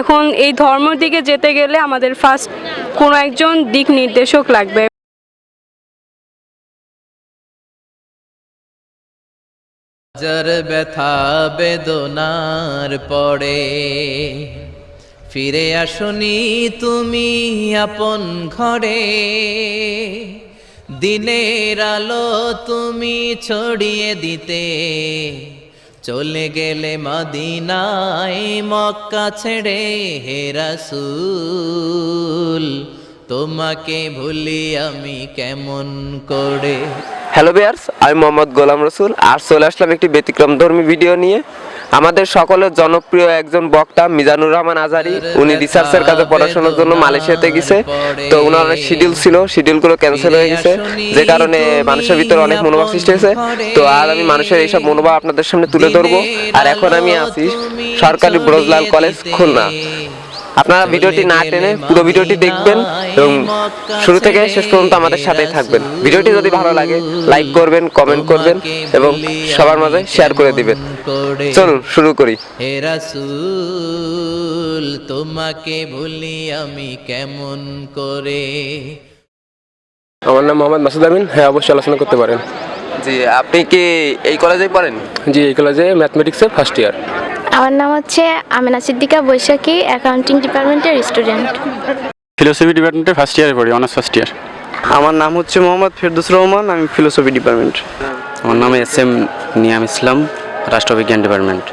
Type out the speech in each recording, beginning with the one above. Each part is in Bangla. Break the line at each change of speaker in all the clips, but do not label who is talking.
এখন এই ধর্মের দিকে যেতে গেলে আমাদের ফার্স্ট কোনো একজন দিক নির্দেশক লাগবে।
হাজার ব্যথা বেদনার পরে ফিরে আসনি তুমি আপন ঘরে। দিনের আলো তুমি ছড়িয়ে দিতে চলে গেলে মদিনায় মক্কা ছেড়ে হে রাসূল, তোমাকে ভুলি আমি কেমন করে?
হ্যালো বিয়ার্স আমি মোহাম্মদ গোলাম রসুল আর চলে আসলাম একটি ব্যতিক্রম ধর্মী ভিডিও নিয়ে। আমাদের সকলের জনপ্রিয় একজন বক্তা মিজানুর রহমান আজারি। উনি রিসার্চের কাজে পড়াশোনার জন্য মালয়েশিয়াতে গেছে। তো ওনার শিডিউল ছিল শিডিউলগুলো ক্যান্সেল হয়ে গেছে। যে কারণে মানুষের ভিতরে অনেক মনোভাব সৃষ্টি হয়েছে। তো আর আমি মানুষের এইসব মনোভাব আপনাদের সামনে তুলে ধরবো। আর এখন আমি আছি সরকারি ব্রজলাল কলেজ খুলনা। আপনারা ভিডিওটি না টেনে পুরো ভিডিওটি দেখবেন এবং শুরু থেকে শেষ পর্যন্ত আমাদের সাথেই থাকবেন। ভিডিওটি যদি ভালো লাগে লাইক করবেন কমেন্ট করবেন এবং সবার মাঝে শেয়ার করে দিবেন। চলুন শুরু করি।
হে রাসূল তোমাকে ভুলি আমি কেমন করে?
আমার নাম মোহাম্মদ মাসুদ আমিন। হ্যাঁ অবশ্যই আলোচনা করতে পারেন।
জি আপনি কি এই কলেজেই পড়েন?
জি এই কলেজে ম্যাথমেটিক্সের ফার্স্ট ইয়ার
আমার নাম হচ্ছে আমেনা সিদ্দিকা বৈশাখী অ্যাকাউন্টিং ডিপার্টমেন্টের স্টুডেন্ট
ফিলোসফি ডিপার্টমেন্টে ফার্স্ট ইয়ারে পড়ি অনার্স ফার্স্ট ইয়ার
আমার নাম হচ্ছে মোহাম্মদ ফেরদৌস রহমান আমি ফিলোসফি ডিপার্টমেন্ট
আমার নাম এস এম নিয়াম ইসলাম রাষ্ট্রবিজ্ঞান ডিপার্টমেন্ট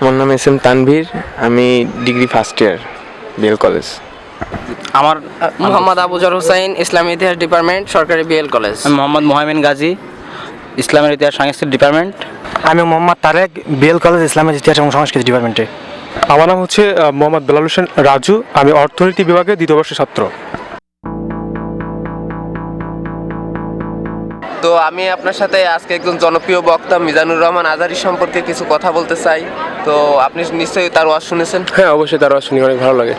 আমার নাম এস এম তানভীর আমি degree first year BL college
আমার মোহাম্মদ আবুজর হোসাইন ইসলামী ইতিহাস ডিপার্টমেন্ট সরকারি বিএল কলেজ
আমি মোহাম্মদ মোহামেন গাজী। ইসলামের ইতিহাস সংস্কৃতি ডিপার্টমেন্ট
আমি মোহাম্মদ তারেক বিএল কলেজ ইসলামের ইতিহাস এবং সংস্কৃতি ডিপার্টমেন্টে
আমার নাম হচ্ছে মোহাম্মদ বেলাল হোসেন রাজু। আমি অর্থনীতি বিভাগে দ্বিতীয় বর্ষের ছাত্র।
তো আমি আপনার সাথে আজকে একজন জনপ্রিয় বক্তা মিজানুর রহমান আজারি সম্পর্কে কিছু কথা বলতে চাই। তো আপনি নিশ্চয়ই তার ওয়াজ শুনেছেন?
হ্যাঁ অবশ্যই তার আওয়াজ শুনি অনেক ভালো লাগে।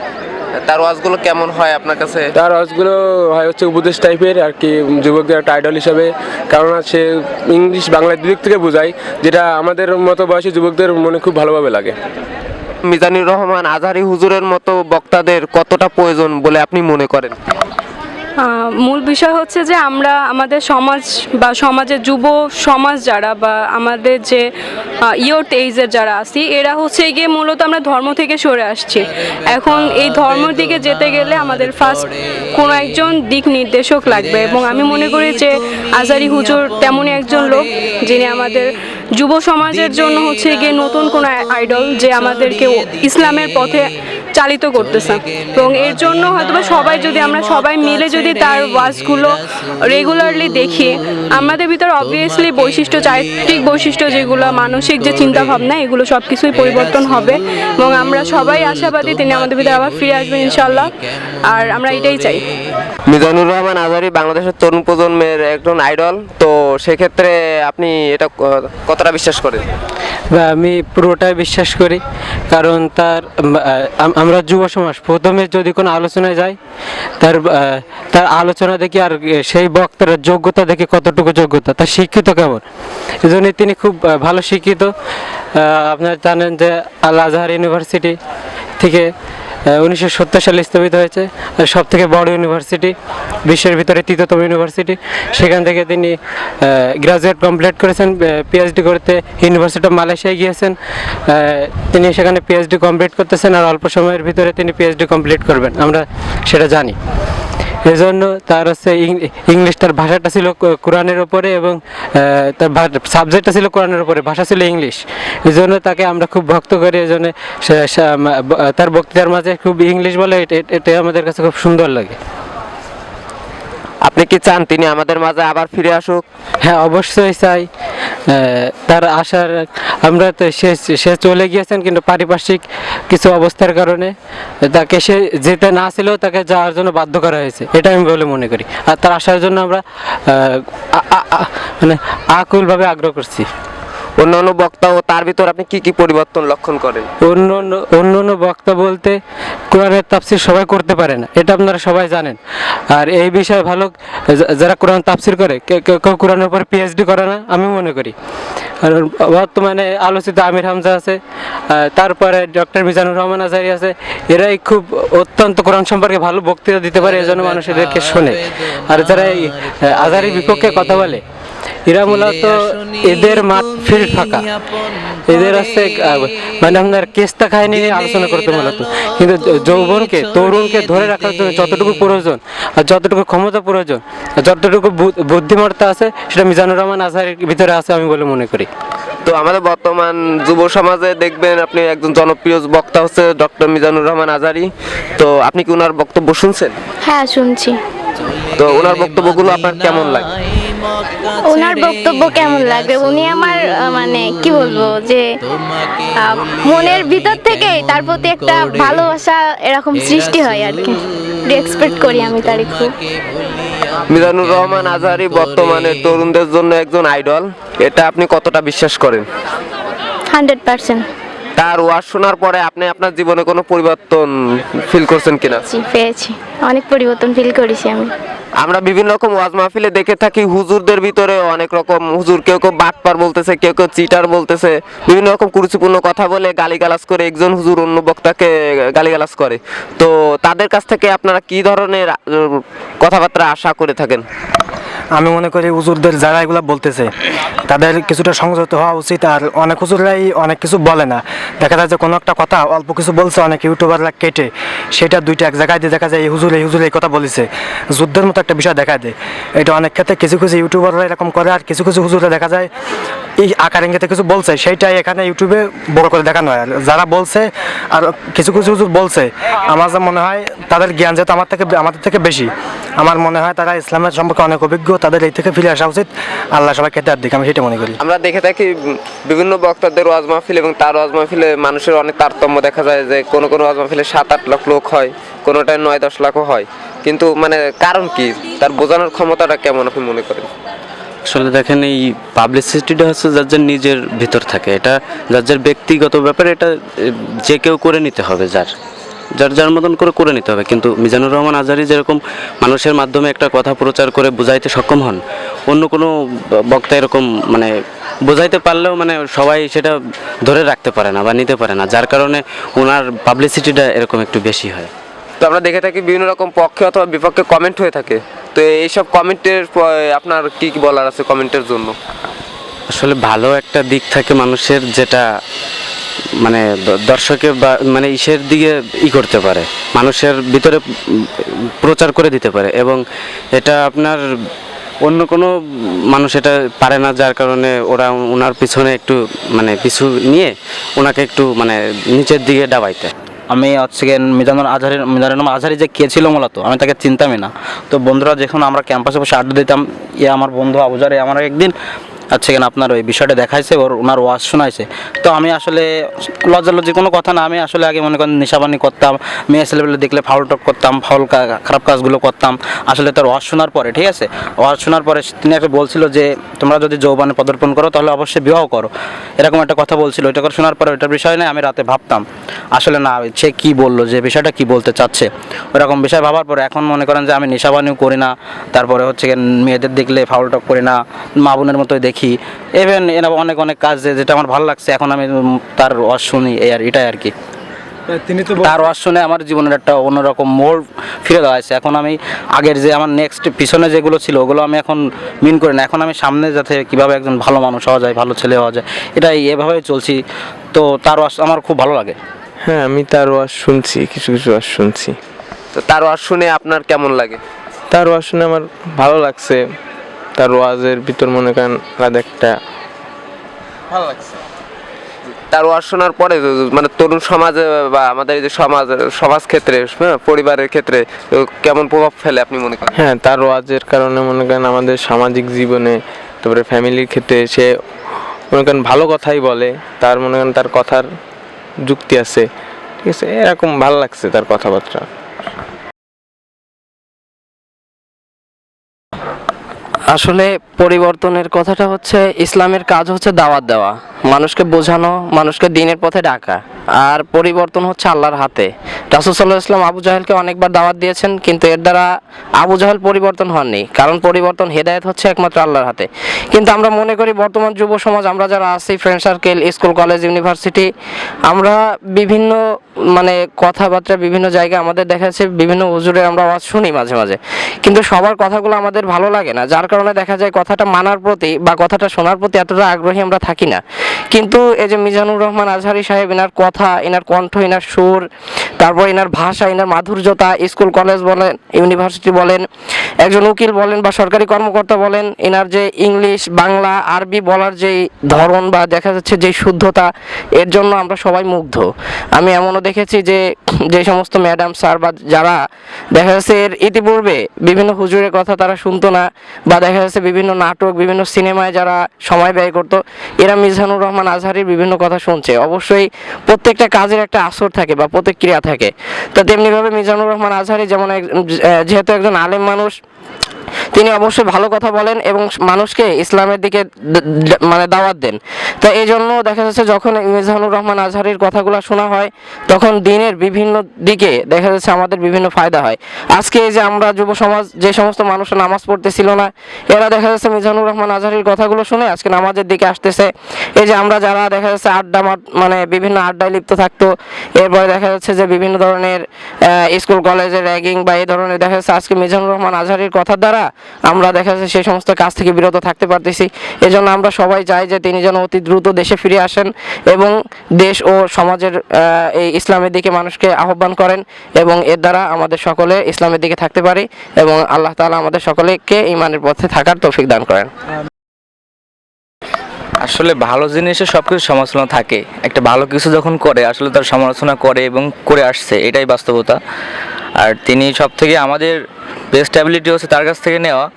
তার ওয়াজগুলো কেমন হয় আপনার কাছে?
তার ওয়াজগুলো হয় হচ্ছে উপদেশ টাইপের আর কি যুবকদের একটা আইডল হিসাবে। কারণ সে ইংলিশ বাংলা দুদিক থেকে বোঝায় যেটা আমাদের মতো বয়সী যুবকদের মনে খুব ভালোভাবে লাগে।
মিজানুর রহমান আজহারি হুজুরের মতো বক্তাদের কতটা প্রয়োজন বলে আপনি মনে করেন?
মূল বিষয় হচ্ছে যে আমরা আমাদের সমাজ বা সমাজের যুব সমাজ যারা বা আমাদের যে ইয়র্থ এইজের যারা আছি, এরা হচ্ছে গিয়ে মূলত আমরা ধর্ম থেকে সরে আসছি। এখন এই ধর্মের দিকে যেতে গেলে আমাদের ফার্স্ট কোনো একজন দিক নির্দেশক লাগবে এবং আমি মনে করি যে আজারি হুজুর তেমনই একজন লোক যিনি আমাদের যুব সমাজের জন্য হচ্ছে গিয়ে নতুন কোনো আইডল যে আমাদেরকে ইসলামের পথে চালিত করতেছে। এবং এর জন্য হয়তোবা সবাই যদি আমরা সবাই মিলে যদি তার ওয়াজগুলো রেগুলারলি দেখি, আমাদের ভিতর অবভিয়াসলি বৈশিষ্ট্য, চারিত্রিক বৈশিষ্ট্য যেগুলো, মানসিক যে চিন্তা ভাবনা এগুলো সব কিছুই পরিবর্তন হবে। এবং আমরা সবাই আশাবাদী তিনি আমাদের ভিতরে আবার ফিরে আসবেন ইনশাল্লাহ আর আমরা এটাই চাই।
মিজানুর রহমান আজহারি বাংলাদেশের তরুণ প্রজন্মের একজন আইডল। তো সেক্ষেত্রে আপনি এটা কতটা বিশ্বাস করেন?
আমি পুরোটাই বিশ্বাস করি। কারণ তার আমরা যুব সমাজ, প্রথমে যদি কোনো আলোচনায় যাই, তার তার আলোচনা দেখি আর সেই বক্তার যোগ্যতা দেখে কতটুকু যোগ্যতা, তার শিক্ষিত কেমন? এই জন্য তিনি খুব ভালো শিক্ষিত। আপনারা জানেন যে আল আজহার ইউনিভার্সিটি থেকে উনিশশো সত্তর সালে স্থাপিত হয়েছে সব থেকে বড় ইউনিভার্সিটি, বিশ্বের ভিতরে তৃতীয়তম ইউনিভার্সিটি। সেখান থেকে তিনি গ্রাজুয়েট কমপ্লিট করেছেন পিএইচডি করতে ইউনিভার্সিটি অফ মালয়েশিয়ায় গিয়েছেন। তিনি সেখানে পিএইচডি কমপ্লিট করতেছেন আর অল্প সময়ের ভিতরে তিনি পিএইচডি কমপ্লিট করবেন। আমরা সেটা জানি। এজন্য তার হচ্ছে ইংলিশ তার ভাষাটা ছিল কোরআনের ওপরে এবং তার সাবজেক্টটা ছিল কোরআনের ওপরে ভাষা ছিল ইংলিশ। এই জন্য তাকে আমরা খুব ভক্ত করি এই জন্য তার বক্তৃতার মাঝে খুব ইংলিশ বলে, এটা আমাদের কাছে খুব সুন্দর লাগে।
আপনি কি চান তিনি আমাদের মাঝে আবার ফিরে আসুক?
হ্যাঁ অবশ্যই চাই। তার আসার আমরা তো সে সে চলে গিয়েছেন কিন্তু পারিপার্শ্বিক কিছু অবস্থার কারণে। তাকে সে যেতে না ছিল তাকে যাওয়ার জন্য বাধ্য করা হয়েছে। এটা আমি বলে মনে করি। আর তার আসার জন্য আমরা মানে আকুলভাবে আগ্রহ করছি।
অন্যান্য বক্তা ও তার ভিতর আপনি কি কি পরিবর্তন লক্ষণ করেন?
অন্য অন্য অন্য অন্য বক্তা বলতে কোরআনের তাফসির সবাই করতে পারে না এটা আপনারা সবাই জানেন। আর এই বিষয়ে ভালো যারা কোরআন তাফসির করে কে- কেউ কেউ কোরআনের উপর পিএইচডি করে না আমি মনে করি। আর বর্তমানে আলোচিত আমির হামজা আছে তারপরে ডক্টর মিজানুর রহমান আজারি আছে এরাই খুব অত্যন্ত কোরআন সম্পর্কে ভালো বক্তৃতা দিতে পারে এজন্য মানুষ এদেরকে শোনে। আর যারা এই আজারির বিপক্ষে কথা বলে এরা মূলত এদের মাঠ ফিল্ড ফাঁকা এদের হচ্ছে আহ, মানে আপনার কেস্তা খায় নিয়ে আলোচনা করতে মূলত। কিন্তু যৌবনকে তরুণকে ধরে রাখার জন্য যতটুকু প্রয়োজন আর যতটুকু ক্ষমতা প্রয়োজন আর যতটুকু বু- বুদ্ধিমত্তা আছে সেটা মিজানুর রহমান আজহারের ভিতরে আছে আমি বলে মনে করি।
তো আমাদের বর্তমান যুব সমাজে দেখবেন আপনি একজন জনপ্রিয় বক্তা হচ্ছে ডক্টর মিজানুর রহমান আজারি তো আপনি কি ওনার বক্তব্য শুনছেন?
হ্যাঁ শুনছি।
তো ওনার বক্তব্যগুলো আপনার কেমন লাগে?
ওনার বক্তব্য কেমন লাগে উনি আমার মানে কি বলব যে মনের ভিতর থেকেই তার প্রতি একটা ভালোবাসা এরকম সৃষ্টি হয় আর কি। এক্সপেক্ট করি আমি খুব
মিজানুর রহমান আজহারি বর্তমানে তরুণদের জন্য একজন আইডল এটা আপনি কতটা বিশ্বাস করেন?
Hundred percent.
তার ওয়াজ শোনার পরে আপনি আপনার জীবনে কোনো পরিবর্তন ফিল করছেন কিনা?
পেয়েছি। অনেক পরিবর্তন ফিল করেছি আমি।
আমরা বিভিন্ন রকম ওয়াজ মাহফিলে দেখে থাকি হুজুরদের ভিতরে অনেক রকম হুজুর কেউ কেউ বাটপার বলতেছে, কেউ কেউ চিটার বলতেছে, বিভিন্ন রকম কুরুচিপূর্ণ কথা বলে গালিগালাজ করে একজন হুজুর অন্য বক্তাকে গালিগালাজ করে। তো তাদের কাছ থেকে আপনারা কি ধরনের কথাবার্তা আশা করে থাকেন?
আমি মনে করি হুজুরদের যারা এগুলো বলতেছে, তাদের কিছুটা সংযত হওয়া উচিত আর অনেক হুজুররাই অনেক কিছু বলে না। দেখা যায় যে কোনো একটা কথা অল্প কিছু বলছে, অনেক ইউটিউবাররা কেটে, সেটা দুইটা এক জায়গায় দিয়ে দেখা যায় এই হুজুর এই হুজুর এই কথা বলেছে। যুদ্ধের মতো একটা বিষয় দেখা দেয়। এটা অনেক ক্ষেত্রে কিছু কিছু ইউটিউবাররা এরকম করে আর কিছু কিছু হুজুরে দেখা যায় এই আকার ইঙ্গিতে কিছু বলছে, সেইটাই এখানে ইউটিউবে বড় করে দেখানো হয়। আর যারা বলছে আর কিছু কিছু হুজুর বলছে, আমার যা মনে হয় তাদের জ্ঞান যেহেতু আমার থেকে আমাদের থেকে বেশি। আমার মনে হয় তারা ইসলামের সম্পর্কে অনেক অভিজ্ঞ তাদের এই থেকে ফিরে আসা উচিত। আল্লাহ সবাই খেতে আর দিকে আমি সেটা মনে করি।
আমরা দেখে থাকি বিভিন্ন বক্তাদের ওয়াজ মাহফিল এবং তার ওয়াজ মাহফিলে মানুষের অনেক তারতম্য দেখা যায় যে কোনো কোনো ওয়াজ মাহফিলে সাত আট লাখ লোক হয় কোনোটায় নয় দশ লাখও হয়। কিন্তু মানে কারণ কি? তার বোঝানোর ক্ষমতাটা কেমন আপনি মনে করেন?
আসলে দেখেন এই পাবলিসিটিটা হচ্ছে যার যার নিজের ভিতর থাকে। এটা যার যার ব্যক্তিগত ব্যাপার এটা যে কেউ করে নিতে হবে যার। যার যার মতন করে করে নিতে হবে। কিন্তু মিজানুর রহমান আজারি যেরকম মানুষের মাধ্যমে একটা কথা প্রচার করে বোঝাইতে সক্ষম হন অন্য কোনো বক্তা এরকম মানে বোঝাইতে পারলেও মানে সবাই সেটা ধরে রাখতে পারে না বা নিতে পারে না যার কারণে ওনার পাবলিসিটিটা এরকম একটু বেশি হয়।
তো আমরা দেখে থাকি বিভিন্ন রকম পক্ষে অথবা বিপক্ষে কমেন্ট হয়ে থাকে। তো এইসব কমেন্টের আপনার কি কি বলার আছে কমেন্টের জন্য?
আসলে ভালো একটা দিক থাকে মানুষের যেটা মানে দ- দর্শকের বা মানে ইসের দিকে ই করতে পারে, মানুষের ভিতরে প্রচার করে দিতে পারে এবং এটা আপনার অন্য কোনো মানুষ এটা পারে না যার কারণে ওরা ওনার পিছনে একটু মানে পিছু নিয়ে ওনাকে একটু মানে নিচের দিকে ডাবাইতে
আমি হচ্ছে মিজানুর আজহারের মিজানুর আজহারি যে কে ছিল মূলত, আমি তাকে চিনতামই না। তো বন্ধুরা, যখন আমরা ক্যাম্পাসে বসে আড্ডা দিতাম ইয়ে আমার বন্ধু আবুজারে আমার একদিন আচ্ছা কেন আপনার ওই বিষয়টা দেখাইছে, ওর ওনার ওয়াজ শোনাইছে। তো আমি আসলে লজ্জা লজ্জি কোনো কথা না, আমি আসলে আগে মনে করেন নেশাবানি করতাম, মেয়ে ছেলেবেলে দেখলে ফাউল টপ করতাম ফাউল খারাপ কাজগুলো করতাম, আসলে তার ওয়াজ শোনার পরে, ঠিক আছে? ওয়াজ শোনার পরে তিনি একটা বলছিল যে, তোমরা যদি যৌবনে পদার্পণ করো, তাহলে অবশ্যই বিবাহ করো। এরকম একটা কথা বলছিল, ওইটা করে শোনার পরে ওইটার বিষয় নিয়ে আমি রাতে ভাবতাম, আসলে না, সে কি বলল, যে বিষয়টা কি বলতে চাচ্ছে? ওরকম বিষয় ভাবার পরে এখন মনে করেন যে আমি নেশাবানিও করি না, তারপরে হচ্ছে মেয়েদের দেখলে ফাউল টক করি না, মা বোনের মতোই দেখি ইভেন এরা অনেক অনেক কাজ যে- যেটা আমার ভালো লাগছে এখন আমি তার ওয়াজ শুনি এই আর এটাই আর কি
তিনি তো
তার ওয়াজ শুনে আমার জীবনের একটা অন্যরকম মোড় ফিরে দেওয়া হয়েছে এখন আমি আগের যে আমার নেক্সট পিছনে যেগুলো ছিল ওগুলো আমি এখন মিন করি না। এখন আমি সামনে যাতে কীভাবে একজন ভালো মানুষ হওয়া যায় ভালো ছেলে হওয়া যায় এটাই এভাবেই চলছি। তো তার ওয়াজ আমার খুব ভালো লাগে।
হ্যাঁ আমি তার ওয়াজ শুনছি কিছু কিছু ওয়াজ শুনছি।
তো তার ওয়াজ শুনে আপনার কেমন লাগে?
তার ওয়াজ শুনে আমার ভালো লাগছে। তার ওয়াজের ভিতর মনে করেন আলাদা একটা। ভালো লাগছে।
তার ওয়াজ শোনার পরে মানে তরুণ সমাজে বা আমাদের এই যে সমাজ সমাজ ক্ষেত্রে হ্যাঁ, পরিবারের ক্ষেত্রে কেমন প্রভাব ফেলে আপনি মনে করেন?
হ্যাঁ তার ওয়াজের কারণে মনে করেন আমাদের সামাজিক জীবনে তারপরে ফ্যামিলির ক্ষেত্রে সে মনে করেন ভালো কথাই বলে তার মনে করেন তার কথার যুক্তি আছে। ঠিক আছে এরকম ভালো লাগছে তার কথাবার্তা।
আসলে পরিবর্তনের কথাটা হচ্ছে, ইসলামের কাজ হচ্ছে দাওয়াত দেওয়া। মানুষকে বোঝানো, মানুষকে দিনের পথে ডাকা। আর পরিবর্তন হচ্ছে আল্লাহর হাতে। রাসুল সাল্লাহ ইসলাম আবু জাহেলকে অনেকবার দাওয়াত দিয়েছেন, কিন্তু এর দ্বারা আবু জাহেল পরিবর্তন হননি, কারণ পরিবর্তন হেদায়েত হচ্ছে একমাত্র আল্লাহর হাতে। কিন্তু আমরা মনে করি বর্তমান যুব সমাজ, আমরা যারা আছি friend circle school college university আমরা বিভিন্ন মানে কথাবার্তা বিভিন্ন জায়গায় আমাদের দেখা যাচ্ছে, বিভিন্ন হুজুরের আমরা আওয়াজ শুনি মাঝে মাঝে। কিন্তু সবার কথাগুলো আমাদের ভালো লাগে না, যার কারণে দেখা যায় কথাটা মানার প্রতি বা কথাটা শোনার প্রতি এতটা আগ্রহী আমরা থাকি না। কিন্তু এই যে মিজানুর রহমান আজহারি সাহেব এনার কথা এনার কণ্ঠ এনার সুর, তারপর এনার ভাষা, এনার মাধুর্যতা স্কুল, কলেজ বলেন, ইউনিভার্সিটি বলেন, একজন উকিল বলেন বা সরকারি কর্মকর্তা বলেন, এনার যে ইংলিশ, বাংলা, আরবি বলার যেই ধরন বা দেখা যাচ্ছে যে শুদ্ধতা, এর জন্য আমরা সবাই মুগ্ধ। আমি এমনও দেখেছি যে যে সমস্ত ম্যাডাম, স্যার বা যারা দেখা যাচ্ছে এর ইতিপূর্বে বিভিন্ন হুজুরের কথা তারা শুনতো না বা দেখা যাচ্ছে বিভিন্ন নাটক, বিভিন্ন সিনেমায় যারা সময় ব্যয় করতো, এরা মিজানুর রহমান আজহারির বিভিন্ন কথা শুনছে। অবশ্যই প্রত্যেকটা কাজের একটা আসর থাকে বা প্রতিক্রিয়া থাকে। তো তেমনিভাবে মিজানুর রহমান আজহারি যেমন যেহেতু একজন আলেম মানুষ তিনি অবশ্যই ভালো কথা বলেন এবং মানুষকে ইসলামের দিকে মানে দাওয়াত দেন। তো এই জন্য দেখা যাচ্ছে যখন মিজানুর রহমান আজহারির কথাগুলো শোনা হয়, তখন দিনের বিভিন্ন দিকে দেখা যাচ্ছে আমাদের বিভিন্ন ফায়দা হয়। আজকে যে আমরা যুব সমাজ যে সমস্ত মানুষ নামাজ পড়তেছিল না, এরা দেখা যাচ্ছে মিজানুর রহমান আজহারির কথাগুলো শুনে আজকে নামাজের দিকে আসতেছে। এই যে আমরা যারা দেখা যাচ্ছে আড্ডা মানে বিভিন্ন আড্ডায় লিপ্ত থাকতো, এরপরে দেখা যাচ্ছে যে বিভিন্ন ধরনের স্কুল, কলেজের র্যাগিং বা এই ধরনের দেখা যাচ্ছে আজকে মিজানুর রহমান আজহারির কথার দ্বারা আমরা দেখা যাচ্ছে সেই সমস্ত কাজ থেকে বিরত থাকতে পারতেছি। এজন্য আমরা সবাই চাই যে তিনি যেন অতি দ্রুত দেশে ফিরে আসেন এবং দেশ ও সমাজের এই ইসলামের দিকে মানুষকে আহ্বান করেন এবং এর দ্বারা আমাদের সকলে ইসলামের দিকে থাকতে পারি এবং আল্লাহ তাআলা আমাদের সকলেকে ইমানের পথে থাকার তৌফিক দান করেন।
আসলে ভালো জিনিসে সব কিছু সমালোচনা থাকে। একটা ভালো কিছু যখন করে, আসলে তার সমালোচনা করে এবং করে আসছে, এটাই বাস্তবতা। আর তিনি সব থেকে আমাদের বেস্ট অ্যাবিলিটি হচ্ছে তার কাছ থেকে নেওয়া।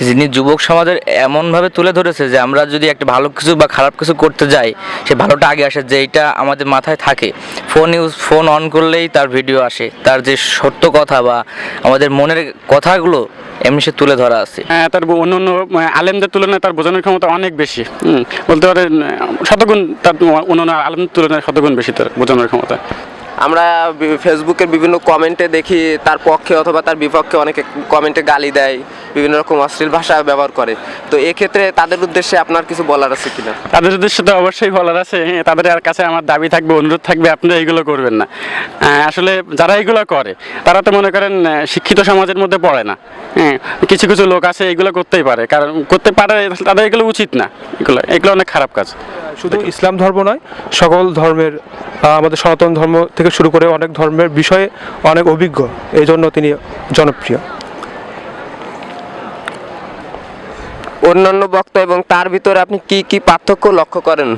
যিনি যুবক সমাজের এমনভাবে তুলে ধরেছে যে আমরা যদি একটা ভালো কিছু বা খারাপ কিছু করতে যাই সে ভালোটা আগে আসে যে এইটা আমাদের মাথায় থাকে। ফোন ইউজ ফোন অন করলেই তার ভিডিও আসে। তার যে সত্য কথা বা আমাদের মনের কথাগুলো এমনি সে তুলে ধরা আছে।
হ্যাঁ, তার অন্য অন্য আলেমদের তুলনায় তার বোঝানোর ক্ষমতা অনেক বেশি। বলতে আহ, শতগুণ তার অন্য অন্য আলেমদের তুলনায় শতগুণ বেশি তার বোঝানোর ক্ষমতা।
আমরা ফেসবুকের বিভিন্ন কমেন্টে দেখি তার পক্ষে অথবা তার বিপক্ষে অনেকে কমেন্টে গালি দেয় বিভিন্ন রকম অশ্লীল ভাষা ব্যবহার করে। তো এক্ষেত্রে তাদের উদ্দেশ্যে আপনার কিছু বলার আছে কিনা?
তাদের উদ্দেশ্যে তো অবশ্যই বলার আছে হ্যাঁ, তাদের আর কাছে আমার দাবি থাকবে অনুরোধ থাকবে আপনারা এইগুলো করবেন না। আসলে যারা এগুলো করে তারা তো মনে করেন শিক্ষিত সমাজের মধ্যে পড়ে না। হ্যাঁ কিছু কিছু লোক আছে এগুলো করতেই পারে কারণ করতে পারে তাদের এগুলো উচিত না। এগুলো এগুলো অনেক খারাপ কাজ।
শুধু ইসলাম ধর্ম নয় সকল ধর্মের আমাদের সনাতন ধর্ম থেকে শুরু করে অনেক ধর্মের বিষয়ে অনেক অভিজ্ঞ। এই জন্য তিনি জনপ্রিয়।
অন্যান্য বক্তা এবং তার ভিতরে আপনি কি কি পার্থক্য লক্ষ্য করেন?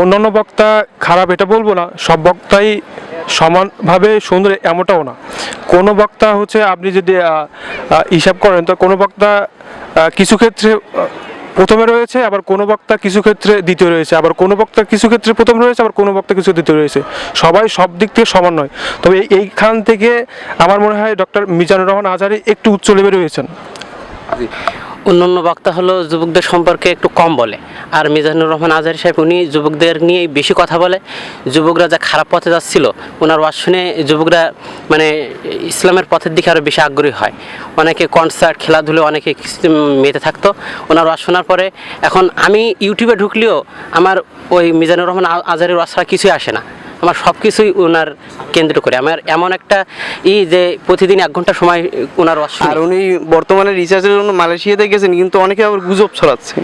অন্যান্য বক্তা খারাপ এটা বলব না সব বক্তাই সমানভাবে সুন্দর এমনটাও না। কোনো বক্তা হচ্ছে আপনি যদি হিসাব করেন তো কোনো বক্তা কিছু ক্ষেত্রে প্রথমে রয়েছে, আবার কোনো বক্তা কিছু ক্ষেত্রে দ্বিতীয় রয়েছে, আবার কোনো বক্তা কিছু ক্ষেত্রে প্রথম রয়েছে, আবার কোনো বক্তা কিছু দ্বিতীয় রয়েছে। সবাই সব দিক থেকে সমান নয়। তবে এইখান থেকে আমার মনে হয় ডক্টর মিজানুর রহমান আজারি একটু উচ্চ লেভেলে রয়েছেন।
অন্যান্য বক্তা হলো যুবকদের সম্পর্কে একটু কম বলে। আর মিজানুর রহমান আজহারি সাহেব, উনি যুবকদের নিয়ে বেশি কথা বলে। যুবকরা যা খারাপ পথে যাচ্ছিল ওনার ওয়াজ শুনে যুবকরা মানে ইসলামের পথের দিকে আরও বেশি আগ্রহী হয়। অনেকে কনসার্ট খেলাধুলো, অনেকে মেতে থাকতো। ওনার ওয়াজ শোনার পরে এখন আমি ইউটিউবে ঢুকলেও আমার ওই মিজানুর রহমান আজহারির ওয়াজ ছাড়া কিছুই আসে না। আমার সব কিছুই ওনার কেন্দ্র করে। আমার এমন একটা ই যে প্রতিদিন এক ঘণ্টা সময় ওনার
আর উনি বর্তমানে রিসার্চের জন্য মালয়েশিয়াতে গেছেন, কিন্তু অনেকে আবার গুজব ছড়াচ্ছে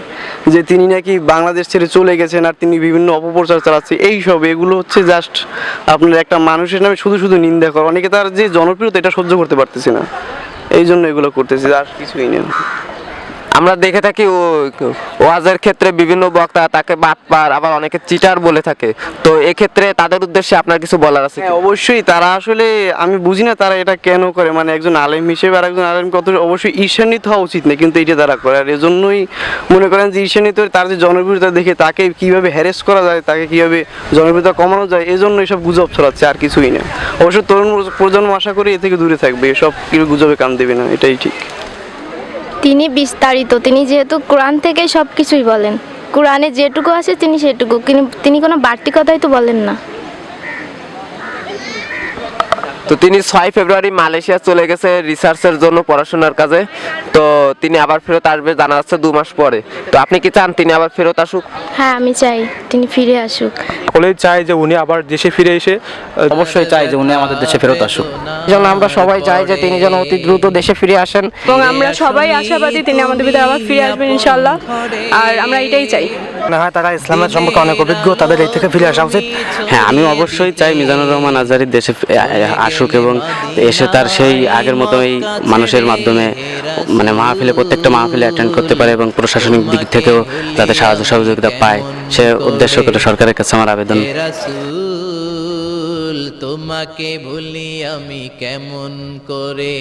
যে তিনি নাকি বাংলাদেশ ছেড়ে চলে গেছেন আর তিনি বিভিন্ন অপপ্রচার চালাচ্ছে। এই সব, এগুলো হচ্ছে জাস্ট আপনার একটা মানুষের নামে শুধু শুধু নিন্দা করে। অনেকে তার যে জনপ্রিয়তা, এটা সহ্য করতে পারতেছে না। এই জন্য এগুলো করতেছে, আর কিছুই না
আমরা দেখে থাকি ও, ওয়াজের ক্ষেত্রে বিভিন্ন বক্তা তাকে বাটপার, আবার অনেকে চিটার বলে থাকে। তো এক্ষেত্রে তাদের উদ্দেশ্যে আপনার কিছু বলার আছে
হ্যাঁ অবশ্যই। তারা আসলে, আমি বুঝি না তারা এটা কেন করে। মানে একজন আলেম হিসেবে আর একজন আলেম কত অবশ্যই ঈর্ষান্বিত হওয়া উচিত না, কিন্তু এটা তারা করে। আর এজন্যই মনে করেন যে ঈর্ষান্বিত তার যে জনপ্রিয়তা দেখে তাকে কীভাবে হ্যারেস করা যায়, তাকে কীভাবে জনপ্রিয়তা কমানো যায়, এজন্য এসব গুজব ছড়াচ্ছে আর কিছুই না। অবশ্য তরুণ প্রজন্ম আশা করি এ থেকে দূরে থাকবে। এসব কেউ গুজবে কান দেবে না, এটাই ঠিক।
তিনি বিস্তারিত। তিনি যেহেতু কোরআন থেকে সব কিছুই বলেন। কোরআনে যেটুকু আছে তিনি সেটুকু। তিনি কোনো বাড়তি কথাই তো বলেন না।
তো তিনি ছয় ফেব্রুয়ারি মালয়েশিয়া চলে গেছে রিসার্চের জন্য পড়াশোনার কাজে। তো তিনি আবার ফেরত আসবে জানা যাচ্ছে দু মাস পরে। তো আপনি কি চান তিনি আবার ফেরত আসুক?
হ্যাঁ আমি চাই তিনি ফিরে আসুক।
সকলেই চায় যে উনি আবার দেশে ফিরে এসে
অবশ্যই চাই যে উনি আমাদের দেশে ফেরত আসুক।
জন্য আমরা সবাই চাই যে তিনি যেন অতি দ্রুত দেশে ফিরে আসেন।
এবং আমরা সবাই আশাবাদী তিনি আমাদের ভিতরে আবার ফিরে আসবেন ইনশাল্লাহ আর আমরা এটাই চাই।
মনে হয় তারা ইসলামের সম্পর্কে অনেক অভিজ্ঞ তাদের এই থেকে ফিরে আসা উচিত।
হ্যাঁ আমি অবশ্যই চাই মিজানুর রহমান আজারি দেশে ফি- আ- আ- আসুক এবং এসে তার সেই আগের মতো এই মানুষের মাধ্যমে মানে মাহফিলে, প্রত্যেকটা মাহফিলে অ্যাটেন্ড করতে পারে এবং প্রশাসনিক দিক থেকেও যাতে সাহায্য সহযোগিতা পায়। সে উদ্দেশ্য করে সরকারের কাছে আমার আবেদন।
তোমাকে ভুলি আমি কেমন করে